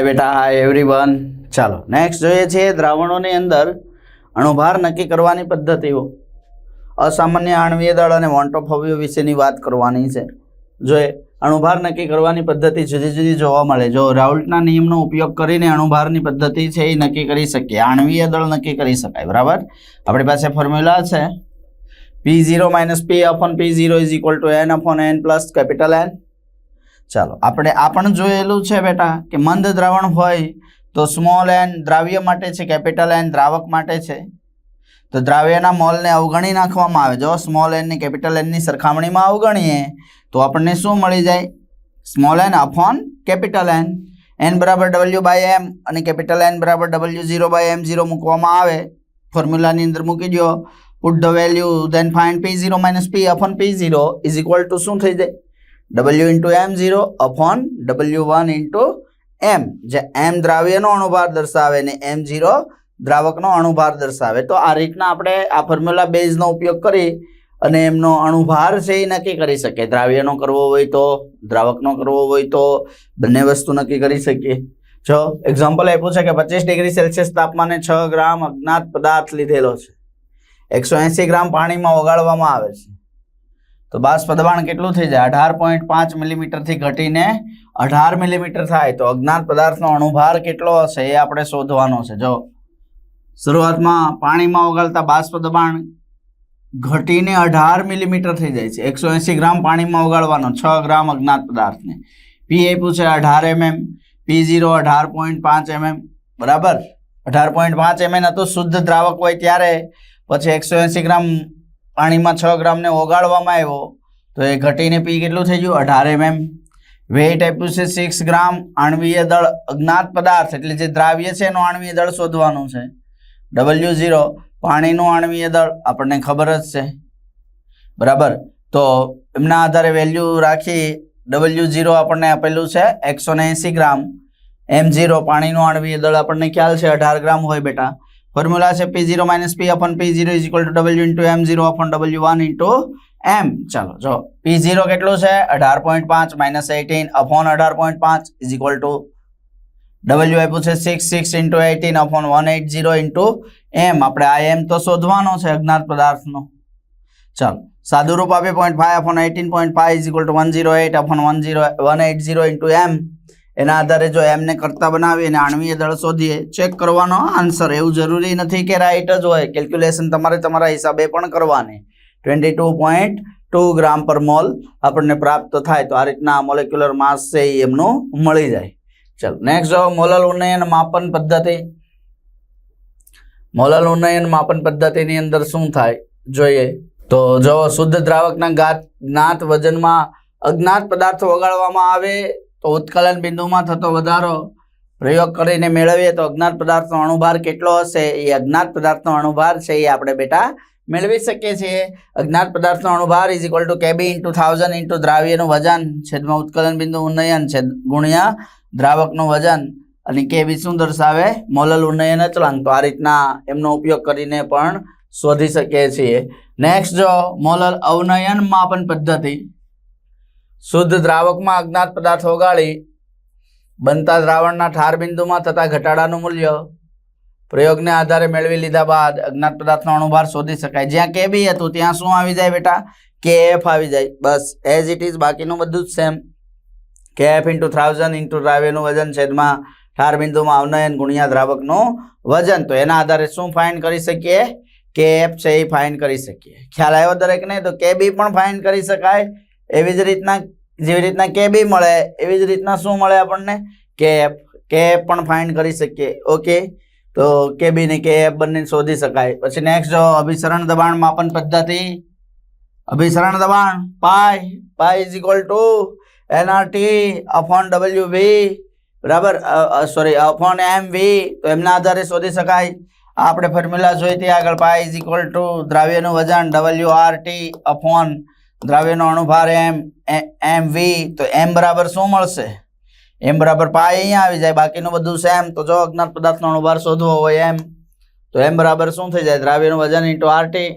હાય બેટા, hi everyone ચાલો next જોઈએ છીએ દ્રાવણોની અંદર અણુભાર નક્કી કરવાની પદ્ધતિઓ. અસામાન્ય આણવીય દળ અને વોન્ટોફોબિયો વિશેની વાત કરવાની છે. જોઈએ, અણુભાર નક્કી કરવાની પદ્ધતિ જુદી જુદી જોવા મળે. જો રાઉલ્ટના નિયમનો ઉપયોગ કરીને અણુભારની પદ્ધતિ છે એ નક્કી કરી શકીએ. આણવીય દળ નક્કી કરી શકાય, બરાબર? આપણી પાસે ફોર્મ્યુલા છે. P zero minus P upon P zero is equal to N upon N plus capital N ચાલો, આપણે આ પણ જોયેલું છે બેટા, કે મંદ દ્રાવણ હોય તો સ્મોલ એન દ્રાવ્ય માટે છે કેપિટલ એન દ્રાવક માટે છે. તો દ્રાવ્યના મોલને અવગણી નાખવામાં આવે. જો સ્મોલ એનની કેપિટલ એનની સરખામણીમાં અવગણીએ, તો આપણને શું મળી જાય? Small N upon capital N N બરાબર ડબલ્યુ બાય એમ અને કેપિટલ એન બરાબર W zero by M zero મૂકવામાં આવે. ફોર્મ્યુલાની અંદર મૂકી દો put the value then find P zero minus P upon P zero is equal to શું થઈ જાય? W into M zero upon W one into M જે એમ દ્રાવ્યનો અણુભાર દર્શાવે ને એમ ઝીરો દ્રાવકનો અણુભાર દર્શાવે. તો આ રીતના આપણે આ ફોર્મ્યુલા બેઝનો ઉપયોગ કરી અને એમનો અણુભાર છે એ નક્કી કરી શકીએ. દ્રાવ્યનો કરવો હોય તો દ્રાવકનો કરવો હોય તો બંને વસ્તુ નક્કી કરી શકીએ. જો એક્ઝામ્પલ આપ્યું છે કે પચીસ ડિગ્રી સેલ્સિયસ તાપમાને છ ગ્રામ અજ્ઞાત પદાર્થ લીધેલો છે. એકસો એંસી ગ્રામ પાણીમાં ઓગાળવામાં આવે છે. તો બાષ્પ દબાણ કેટલું થઈ જાય? અઢાર પોઈન્ટ પાંચ મિલીમીટરથી ઘટીને અઢાર મિલીમીટર થાય. તો અજ્ઞાત પદાર્થનો અણુભાર કેટલો હશે એ આપણે શોધવાનો છે. જો શરૂઆતમાં પાણીમાં ઓગાળતા બાષ્પ દબાણ ઘટીને અઢાર મિલીમીટર થઈ જાય છે. એકસો એંસી ગ્રામ પાણીમાં ઓગાળવાનો, છ ગ્રામ અજ્ઞાત પદાર્થને. પી આપ્યું છે અઢાર એમએમ. પી ઝીરો અઢાર પોઈન્ટ પાંચ એમએમ. બરાબર? અઢાર પોઈન્ટ પાંચ એમએમ હતું શુદ્ધ દ્રાવક હોય ત્યારે. પછી એકસો એંસી ગ્રામ પાણીમાં છ ગ્રામને ઓગાળવામાં આવ્યો, તો એ ઘટીને પી કેટલું થઈ ગયું? અઢાર એમએમ. વેઇટ આપ્યું છે સિક્સ ગ્રામ આણવીય દળ અજ્ઞાત પદાર્થ, એટલે જે દ્રાવ્ય છે એનું આણવીય દળ શોધવાનું છે. ડબલ્યુ ઝીરો પાણીનું આણવીય દળ, આપણને ખબર જ છે. બરાબર? તો એમના આધારે વેલ્યુ રાખી ડબલ્યુ ઝીરો આપણને આપેલું છે એકસો ને એંસી ગ્રામ. એમ ઝીરો પાણીનું આણવીય દળ આપણને ખ્યાલ છે, અઢાર ગ્રામ હોય બેટા. ફોર્મ્યુલા છે P zero minus P upon P zero is equal to W into M zero upon W one into M ચાલો, જો પી ઝીરો કેટલું છે? અઢાર પોઈન્ટ પાંચ માઇનસ એટીન અપોન અઢાર પોઈન્ટ પાંચ ઇઝ ઇક્વલ ટુ ડબલ્યુ આપ્યું છે six six into eighteen upon one eight zero into M આપણે આ એમ તો શોધવાનો છે, અજ્ઞાત પદાર્થનો. ચાલો સાદું રૂપ આપીએ point five upon eighteen point five is equal to one zero eight upon one zero one eight zero into M એના આધારે જો એમને કરતા બનાવીએ અને આણવીય દળ શોધીએ ચેક કરવાનો આન્સર એવું જરૂરી નથી કે રાઈટ જ હોય. કેલ્ક્યુલેશન તમારે તમારા હિસાબે પણ કરવાની. Twenty two point two gram પર મોલ આપણને પ્રાપ્ત થાય તો આ રીતના મોલેક્યુલર માસ છે એ એમનું મળી જાય. ચાલો નેક્સ્ટ જો મોલલ ઉન્નયન માપન પદ્ધતિ. મોલલ ઉન્નયન માપન પદ્ધતિની અંદર શું થાય? જોઈએ. તો જો શુદ્ધ દ્રાવકના ગાત જ્ઞાત વજનમાં અજ્ઞાત પદાર્થો ઓગાળવામાં આવે તો ઉત્કલન બિંદુમાં થતો વધારો પ્રયોગ કરીને મેળવીએ તો અજ્ઞાત પદાર્થનો અણુભાર કેટલો હશે? એ અજ્ઞાત પદાર્થનો અણુભાર છે એ આપણે બેટા મેળવી શકીએ છીએ. અજ્ઞાત પદાર્થનો અણુભાર is equal to KB into thousand into દ્રાવ્યનું વજન છેદમાં ઉત્કલન બિંદુ ઉન્નયન છેદ ગુણ્યા દ્રાવકનું વજન. અને કેબી શું દર્શાવે? મોલલ ઉન્નયન અચળાંક તો આ રીતના એમનો ઉપયોગ કરીને પણ શોધી શકીએ છીએ. નેક્સ્ટ જો, મોલલ અવનયન માપન પદ્ધતિ. શુદ્ધ દ્રાવકમાં અજ્ઞાત પદાર્થ ઓગાળી, બનતા દ્રાવણના ઠાર બિંદુમાં થતા ઘટાડાનું મૂલ્ય, પ્રયોગને આધારે મેળવી લીધા બાદ અજ્ઞાત પદાર્થનો અણુભાર શોધી શકાય. જ્યાં કે બી હતું, ત્યાં શું આવી જાય બેટા? કે એફ આવી જાય. બસ એઝ ઇટ ઇઝ બાકીનું બધું જ same K F into thousand into દ્રાવ્યનું વજન છેદમાં ઠાર બિંદુમાં અવનયન ગુણ્યા દ્રાવકનું વજન. તો એના આધારે શું ફાઇન કરી શકીએ? કે એફ છે એ ફાઇન કરી શકીએ. ખ્યાલ આવ્યો દરેકને? તો કે બી પણ ફાઇન કરી શકાય. એવી જ રીતના, જેવી રીતના કે બી મળે, એવી જ રીતના શું મળે આપણને? કે એફ કે એફ પણ ફાઇન્ડ કરી શકીએ. ઓકે તો કે બી ને કે એફ બંને શોધી શકાય. પછી નેક્સ્ટ જો અભિસરણ દબાણ માપન પદ્ધતિ. અભિસરણ દબાણ pi pi is equal to NRT upon W V બરાબર? સોરી અફોન એમ વી તો એમના આધારે શોધી શકાય. આપણે ફોર્મ્યુલા જોઈતી આગળ પાય ઇઝ ઇક્વલ ટુ દ્રાવ્યનું વજન ડબલ્યુ આર ટી અફોન દ્રાવ્યનો અણુભાર એમ એમ વી તો એમ બરાબર શું મળશે? એમ બરાબર પાય અહીંયા આવી જાય, બાકીનું બધું સેમ તો જો અજ્ઞાત પદાર્થનો અણુભાર શોધવો હોય એમ તો એમ બરાબર શું થઈ જાય? દ્રાવ્યનું વજન ઇન્ટુ આરટી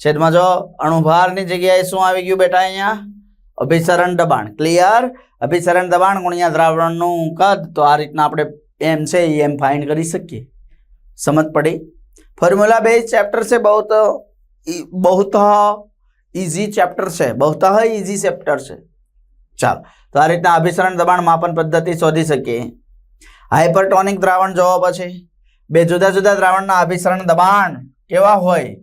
છેદમાં જો અણુભારની જગ્યાએ શું આવી ગયું બેટા અહીંયા? અભિસરણ દબાણ. ક્લિયર અભિસરણ દબાણ ગુણ્યા દ્રાવણનું કદ. તો આ રીતના આપણે એમ છે, એ એમ ફાઇન્ડ કરી શકીએ. સમજ પડી? ફોર્મ્યુલા બેઝ ચેપ્ટર છે બહુ તો બહુત ઇઝી ચેપ્ટર છે. બહુતઃ ઇઝી ચેપ્ટર છે. ચાલો. તો આ રીતના અભિસરણ દબાણ માપન પદ્ધતિ શોધી શકીએ. હાઇપરટોનિક દ્રાવણ જવાબ પછી. બે જુદા જુદા દ્રાવણના અભિસરણ દબાણ કેવા હોય?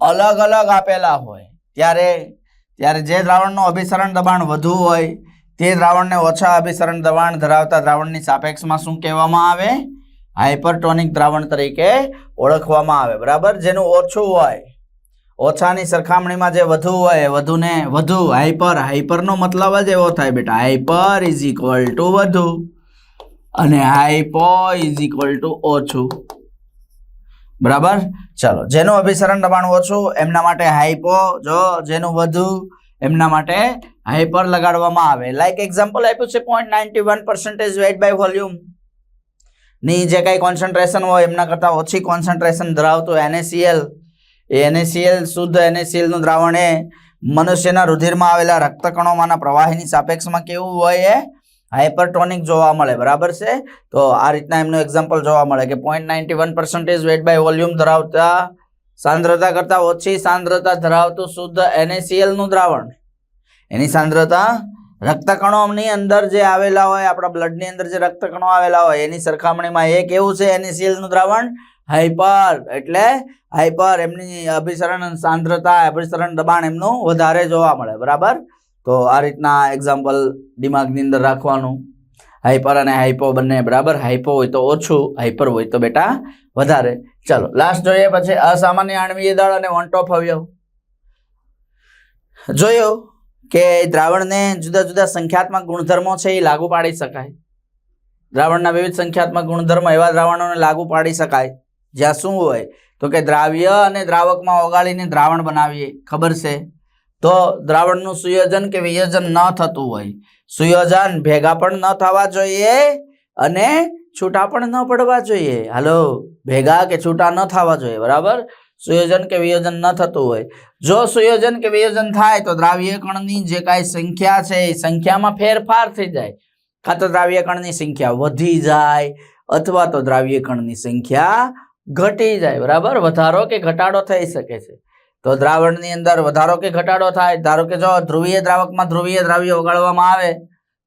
અલગ અલગ આપેલા હોય. ત્યારે ત્યારે જે દ્રાવણનું અભિસરણ દબાણ વધુ હોય, તે દ્રાવણને ઓછા અભિસરણ દબાણ ધરાવતા દ્રાવણની સાપેક્ષમાં શું કહેવામાં આવે? હાઇપરટોનિક દ્રાવણ તરીકે ઓળખવામાં આવે. બરાબર? જેનું ઓછું હોય. ઓછાની સરખામણીમાં જે વધુ હોય, વધુને વધુ હાઇપર હાઇપરનો મતલબ જ એવો થાય, બેટા. હાઇપર ઇઝ ઇક્વલ ટુ વધુ અને હાઈપો ઇઝ ઇક્વલ ટુ ઓછું. બરાબર? ચલો, જેનું અભિસરણ દબાણ ઓછું, એમના માટે હાઈપો જો જેનું વધુ, એમના માટે હાઈપર લગાડવામાં આવે. લાઈક એક્ઝામ્પલ આપ્યું છે point ninety one percentage weight by વોલ્યુમની જે કાંઈ કોન્સન્ટ્રેશન હોય, એમના કરતાં ઓછી કોન્સન્ટ્રેશન ધરાવતું એનએસીએલ એ એનએસીએલ, શુદ્ધ એનએસીએલનું દ્રાવણ એ મનુષ્યના રુધિરમાં આવેલા રક્તકણોમાંના પ્રવાહીની સાપેક્ષમાં કેવું હોય એ? હાઇપરટોનિક જોવા મળે, બરાબર છે? તો આ રીતના એમનું એક્ઝામ્પલ જોવા મળે કે point ninety one percentage weight by volume ધરાવતા સાંદ્રતા કરતાં ઓછી સાંદ્રતા ધરાવતું શુદ્ધ એનએસીએલનું દ્રાવણ. એની સાંદ્રતા રક્તકણોની અંદર જે આવેલા હોય, આપણા બ્લડની અંદર જે રક્તકણો આવેલા હોય, એની સરખામણીમાં એ કેવું છે? એનએસીએલનું દ્રાવણ હાઇપર એટલે હાઈપર એમની અભિસરણ સાંદ્રતા, અભિસરણ દબાણ એમનું વધારે જોવા મળે, બરાબર? તો આ રીતના એક્ઝામ્પલ દિમાગની અંદર રાખવાનું. હાઈપર અને હાઈપો બંને, બરાબર? હાઈપો હોય તો ઓછું હાઇપર હોય તો બેટા વધારે. ચાલો લાસ્ટ જોઈએ, પછી અસામાન્ય આણવીય દળ અને વન ટોપ અવયવ. જોયું કે દ્રાવણને જુદા જુદા સંખ્યાત્મક ગુણધર્મો છે એ લાગુ પાડી શકાય. દ્રાવણના વિવિધ સંખ્યાત્મક ગુણધર્મો એવા દ્રાવણોને લાગુ પાડી શકાય. જ્યાં શું હોય? તો કે દ્રાવ્ય અને દ્રાવકમાં ઓગાળીને દ્રાવણ બનાવીએ. ખબર છે? તો દ્રાવણનું સુયોજન કે વિયોજન ન થતું હોય. સુયોજન ભેગા પણ ન થવા જોઈએ અને છૂટા પણ ન પડવા જોઈએ. હાલો? ભેગા કે છૂટા ન થવા જોઈએ, બરાબર? સુયોજન કે વિયોજન ન થતું હોય. જો સુયોજન કે વિયોજન થાય તો દ્રાવ્ય કણની જે કાંઈ સંખ્યા છે એ સંખ્યામાં ફેરફાર થઈ જાય. કાં તો દ્રાવ્ય કણની સંખ્યા વધી જાય અથવા તો દ્રાવ્ય કણની સંખ્યા ઘટી જાય, બરાબર? વધારો કે ઘટાડો થઈ શકે છે. તો દ્રાવણની અંદર વધારો કે ઘટાડો થાય? ધારો કે જો ધ્રુવીય દ્રાવકમાં ધ્રુવીય દ્રાવ્ય ઓગાળવામાં આવે,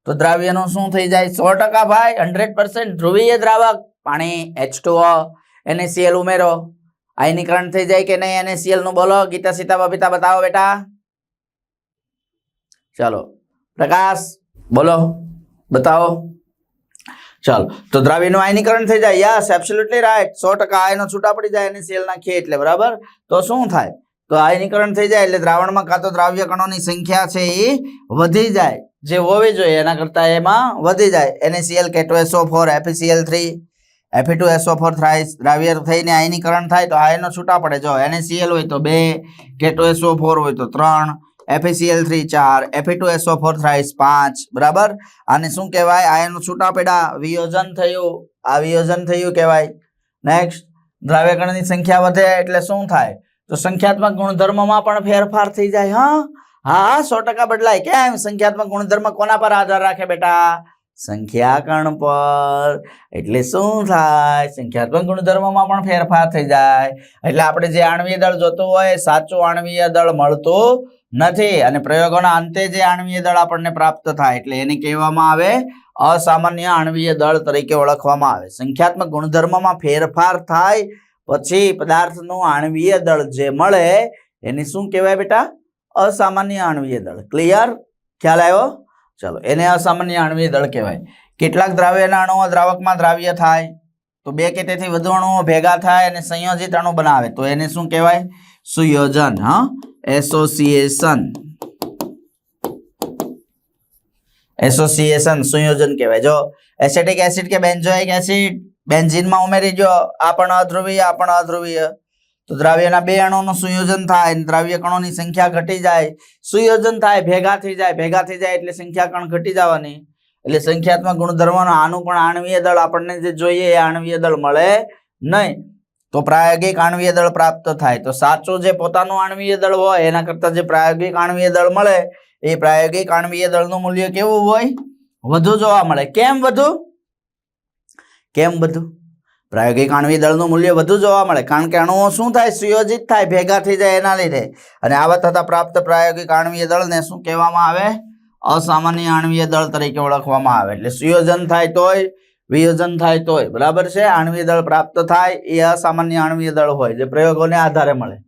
તો દ્રાવ્યનું શું થઈ જાય? સો ટકા ભાઈ, હંડ્રેડ પર્સન્ટ ધ્રુવીય દ્રાવક. પાણી એચ ટુ સીએલ ઉમેરો. આયનીકરણ થઈ જાય કે નહીં? એને સીએલનું બોલો. ગીતા સીતા બબીતા બતાવો બેટા. ચાલો. પ્રકાશ, બોલો. બતાવો. ચાલો, તો દ્રાવ્યનું આયનીકરણ થઈ જાય. યસ એબ્સોલ્યુટલી રાઈટ સો ટકા આયનો છૂટા પડી જાય NaCl નાખીએ એટલે, બરાબર? તો શું થાય? તો આયનીકરણ થઈ જાય એટલે દ્રાવણમાં કાં તો દ્રાવ્ય કણોની સંખ્યા છે એ વધી જાય. જે હોવી જોઈએ, એના કરતાં એમાં વધી જાય. NaCl કેટોએસો four એફીસીએલ three એફી two S O four thrice દ્રાવ્ય થઈને આયનીકરણ થાય, તો આયનો છૂટા પડે. જો એનએસીએલ હોય તો બે કેટો એસઓ ફોર હોય તો ત્રણ FeCl થ્રી ચાર FE two SO four thrice પાંચ, બરાબર? આને શું કહેવાય? આયનો છૂટા પડ્યા. વિયોજન થયું. આ વિયોજન થયું કહેવાય. નેક્સ્ટ દ્રાવ્ય કણની સંખ્યા વધે એટલે શું થાય? તો સંખ્યાત્મક ગુણધર્મમાં પણ ફેરફાર થઈ જાય, હા? હા, સો ટકા બદલાય. કેમ? સંખ્યાત્મક ગુણધર્મ કોના પર આધાર રાખે બેટા? સંખ્યાકણ પર. એટલે શું થાય? સંખ્યાત્મક ગુણધર્મોમાં પણ ફેરફાર થઈ જાય. એટલે આપણે જે આણવીય દળ જોતું હોય, સાચું આણવીય દળ મળતું નથી અને પ્રયોગોના અંતે જે આણવીય દળ આપણને પ્રાપ્ત થાય એટલે એને કહેવામાં આવે અસામાન્ય આણવીય દળ તરીકે ઓળખવામાં આવે. સંખ્યાત્મક ગુણધર્મમાં ફેરફાર થાય પછી પદાર્થનું આણ્વીય દળ જે મળે એને શું કહેવાય બેટા? અસામાન્ય આણવીય દળ. ક્લિયર ખ્યાલ આવ્યો? ચલો, એને અસામાન્ય આણવીય દળ કહેવાય. કેટલાક દ્રાવ્યના અણુઓ દ્રાવકમાં દ્રાવ્ય થાય તો બે કે તેથી વધુ અણુઓ ભેગા થાય અને સંયોજિત અણુ બનાવે તો એને શું કહેવાય? સુયોજન, હા? એસોસિએશન એસોસિએશન સુયોજન કહેવાય. જો એસેટિક એસિડ કે બેન્ઝોઇક એસિડ બેન્ઝિનમાં ઉમેરી જો આ પણ અધ્રુવીય, આ પણ અધ્રુવીય. તો દ્રાવ્યના બે અણુનું સંયોજન થાય દ્રાવ્ય કણોની સંખ્યા ઘટી જાય. સુયોજન થાય, ભેગા થઈ જાય. ભેગા થઈ જાય એટલે સંખ્યા કણ ઘટી જવાની. એટલે સંખ્યાત્મક ગુણધર્મનો આનું પણ આણવીય દળ આપણને જે જોઈએ એ આણવીય દળ મળે નહીં. તો પ્રાયોગિક આણવીય દળ પ્રાપ્ત થાય. તો સાચું જે પોતાનું આણવીય દળ હોય, એના કરતાં જે પ્રાયોગિક આણવીય દળ મળે, એ પ્રાયોગિક આણવીય દળનું મૂલ્ય કેવું હોય? વધુ જોવા મળે. કેમ વધુ? કેમ વધુ? પ્રાયોગિક આણવી દળનું મૂલ્ય વધુ જોવા મળે. કારણ કે અણુઓ શું થાય? સુયોજિત થાય, ભેગા થઈ જાય એના લીધે. અને આવા થતા પ્રાપ્ત પ્રાયોગિક આણવીય દળને શું કહેવામાં આવે? અસામાન્ય આણવીય દળ તરીકે ઓળખવામાં આવે. એટલે સુયોજન થાય તોય વિયોજન થાય તોય, બરાબર છે? આણવીય દળ પ્રાપ્ત થાય, એ અસામાન્ય આણવીય દળ હોય, જે પ્રયોગોને આધારે મળે.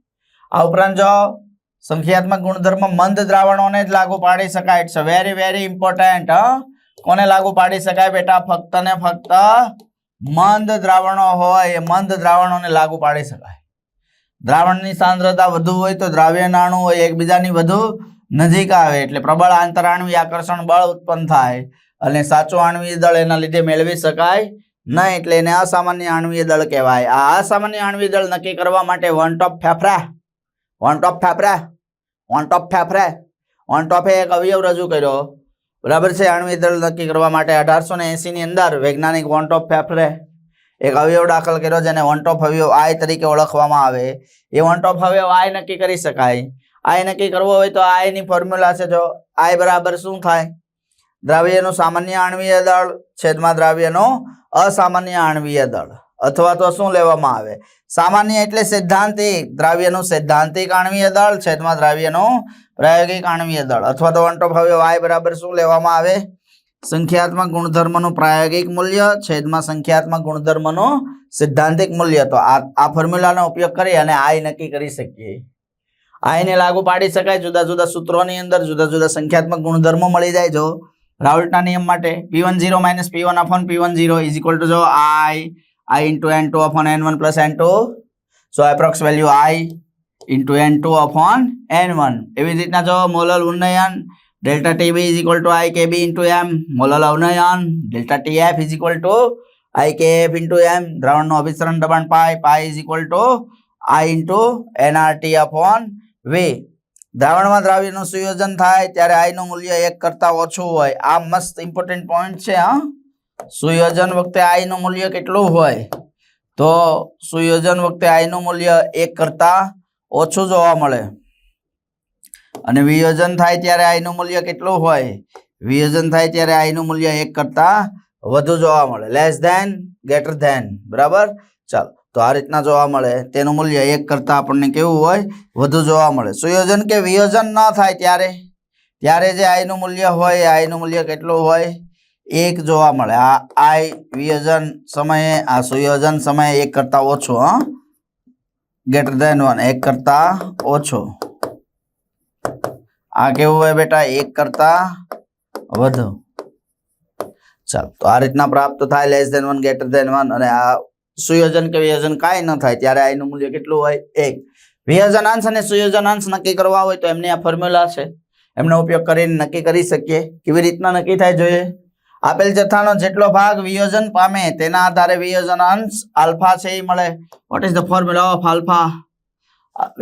આ ઉપરાંત જો સંખ્યાત્મક ગુણધર્મ મંદ દ્રાવણોને જ લાગુ પાડી શકાય ઇટ્સ વેરી વેરી ઇમ્પોર્ટન્ટ કોને લાગુ પાડી શકાય બેટા? ફક્ત ને ફક્ત મંદ દ્રાવણો હોય, એ મંદ દ્રાવણોને લાગુ પાડી શકાય. દ્રાવણની સાંદ્રતા વધુ હોય તો દ્રાવ્ય નાણું હોય, એકબીજાની વધુ નજીક આવે, એટલે પ્રબળ આંતરાણવી આકર્ષણ બળ ઉત્પન્ન થાય. અને સાચું આણવીય દળ એના લીધે મેળવી શકાય નહીં એટલે એને અસામાન્ય આણવીય દળ કહેવાય. આ અસામાન્ય આણવીય દળ નક્કી કરવા માટે van't Hoff factor van't Hoff factor van't Hoff factor van't ટોપે એક અવયવ રજૂ કર્યો. બરાબર છે? આણવીય દળ નક્કી કરવા માટે અઢારસો ને એંસીની અંદર વૈજ્ઞાનિક વન ટોપ ફેફરે એક અવયવ દાખલ કર્યો જેને વન ટોપ અવયવ આય તરીકે ઓળખવામાં આવે. એ વન ટોપ અવયવ આય નક્કી કરી શકાય. આય નક્કી કરવો હોય તો આયની ફોર્મ્યુલા છે જો આય બરાબર શું થાય? દ્રાવ્યનું સામાન્ય આણવીય દળ છેદમાં દ્રાવ્યનો અસામાન્ય આણવીય દળ. અથવા તો શું લેવામાં આવે? સામાન્ય એટલે સિદ્ધાંતિક. દ્રાવ્યનું સૈદ્ધાંતિક આણવીય દળ છેદમાં દ્રાવ્યનું પ્રાયોગિક આણવીય દળ. અથવા તો વન ઓફ હવે વાય બરાબર શું લેવામાં આવે? સંખ્યાત્મક ગુણધર્મનું પ્રાયોગિક મૂલ્ય છેદમાં સંખ્યાત્મક ગુણધર્મનું સિદ્ધાંતિક મૂલ્ય. તો આ આ ફોર્મ્યુલાનો ઉપયોગ કરી અને આય નક્કી કરી શકીએ. આયને લાગુ પાડી શકાય. જુદા જુદા સૂત્રોની અંદર જુદા જુદા સંખ્યાત્મક ગુણધર્મો મળી જાય જો. રાઉલ્ટના નિયમ માટે P one zero minus P one upon P one zero is equal to જો I I into N two upon N one plus N two so approx value I into N two upon N one એવી જ રીતના જો મોલલ ઉન્નયન, delta T B is equal to I K B into M મોલલ અવનયન, delta T F is equal to I K F into M દ્રાવણનું અભિસરણ દબાણ pi pi is equal to I into NRT upon V દ્રાવણમાં દ્રાવ્યનું સુયોજન થાય ત્યારે આઈનું મૂલ્ય એક કરતા ઓછું હોય. આ મસ્ત ઇમ્પોર્ટન્ટ પોઈન્ટ છે, હા. સુયોજન વખતે આઈનું મૂલ્ય કેટલું હોય? તો સુયોજન વખતે આઈનું મૂલ્ય એક કરતા ઓછું જોવા મળે. અને વિયોજન થાય ત્યારે આઈનું મૂલ્ય કેટલું હોય? વિયોજન થાય ત્યારે આઈનું મૂલ્ય એક કરતા વધુ જોવા મળે. લેસ ધેન ગ્રેટર ધેન બરાબર? ચાલો. તો આ રીતના જોવા મળે. તેનું મૂલ્ય એક કરતા આપણને કેવું હોય, વધુ જોવા મળે. સુયોજન કે વિયોજન ન થાય ત્યારે? ત્યારે જે આઈનું મૂલ્ય હોય આઈનું મૂલ્ય કેટલું હોય? એક જોવા મળે. આ આઈ વિયોજન સમયે, આ સુયોજન સમયે એક કરતા ઓછો, હા? ગ્રેટર દેન વન એક કરતા ઓછો. આ કેવું હોય બેટા? એક કરતા વધુ. ચાલો, તો આ રીતના પ્રાપ્ત થાય less than one greater than one અને આ સુયોજન કે વિયોજન કાંઈ ન થાય, ત્યારે આઈનું મૂલ્ય કેટલું હોય? એક. વિયોજનાંશ અને સુયોજનાંશ નક્કી કરવા હોય તો એમની આ ફોર્મ્યુલા છે. એમનો ઉપયોગ કરીને નક્કી કરી શકીએ. કેવી રીતના નક્કી થાય જોઈએ? આપેલ જથ્થાનો જેટલો ભાગ વિયોજન પામે તેના આધારે વિયોજનાંશ આલ્ફા છે એ મળે. What is the formula of alpha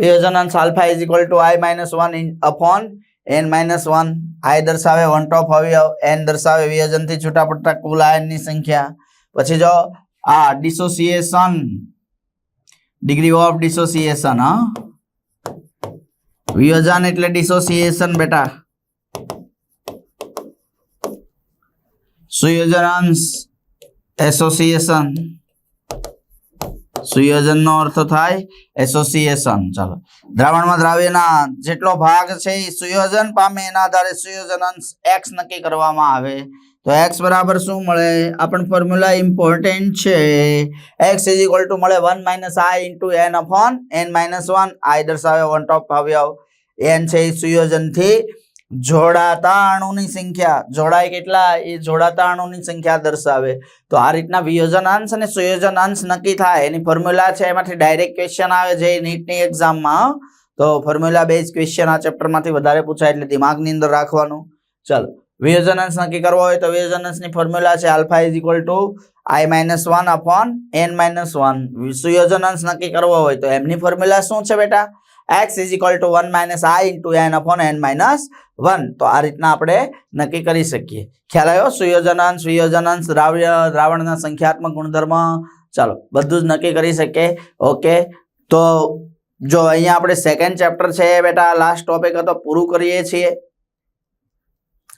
વિયોજનાંશ alpha is equal to I minus one upon N minus one I દર્શાવે વન ટોપ અવયવ એન દર્શાવે વિયોજનથી છૂટા પડતા કુલ આયનની સંખ્યા. પછી જો આ ડિસોસિએશન ડિગ્રી ઓફ ડિસોસિએશન હા? વિયોજન એટલે ડિસોસિએશન બેટા. સુયોજનાંશ એસોસિએશન સુયોજનનો અર્થ થાય એસોસિએશન. ચાલો. દ્રાવણમાં દ્રાવ્યના જેટલો ભાગ છે એ સુયોજન પામે એના આધારે સુયોજન અંશ એક્સ નક્કી કરવામાં આવે. તો એક્સ બરાબર શું મળે? આપણ ફોર્મ્યુલા ઇમ્પોર્ટન્ટ છે. એક્સ ઇઝ ઇક્વલ ટુ મળે one minus I into N upon N minus one I દર્શાવે વન ટોપ અવયવ એન છે એ સુયોજનથી. જોડાતા અણુની સંખ્યા. જોડાય કેટલા? એ જોડાતા અણુની સંખ્યા દર્શાવે. તો આ રીતના વિયોજનાંશ અને સુયોજનાંશ નક્કી થાય. એની ફોર્મ્યુલા છે, એમાંથી ડાયરેક્ટ ક્વેશ્ચન આવે છે નીટની એક્ઝામમાં તો ફોર્મ્યુલા બેઝ ક્વેશ્ચન આ ચેપ્ટરમાંથી વધારે પૂછાય એટલે દિમાગની અંદર રાખવાનું. ચાલો. વિયોજનાંશ નક્કી કરવો હોય તો વિયોજનાંશની ફોર્મ્યુલા છે, alpha is equal to I minus one upon N minus one સુયોજનાંશ નક્કી કરવો હોય તો એમની ફોર્મ્યુલા શું છે બેટા? X is equal to one minus I into N upon N minus one તો આ રીતના આપણે નક્કી કરી શકીએ. ખ્યાલ આવ્યો? સુયોજનાંશ વિયોજનાંશ દ્રાવ્ય, દ્રાવણના સંખ્યાત્મક ગુણધર્મ. ચાલો, બધું જ નક્કી કરી શકીએ. ઓકે. તો જો અહીંયા આપણે સેકન્ડ ચેપ્ટર છે બેટા લાસ્ટ ટોપિક હતો, પૂરું કરીએ છીએ.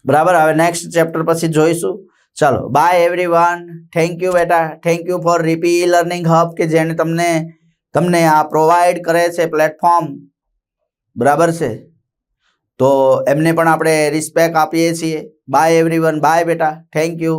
બરાબર? હવે નેક્સ્ટ ચેપ્ટર પછી જોઈશું. ચાલો bye every one thank you બેટા. Thank you for Ripi Learning Hub કે જેને તમને તમને આ પ્રોવાઈડ કરે છે પ્લેટફોર્મ બરાબર છે? તો એમને પણ આપણે રિસ્પેક્ટ આપીએ છીએ. બાય એવરીવન બાય બેટા. Thank you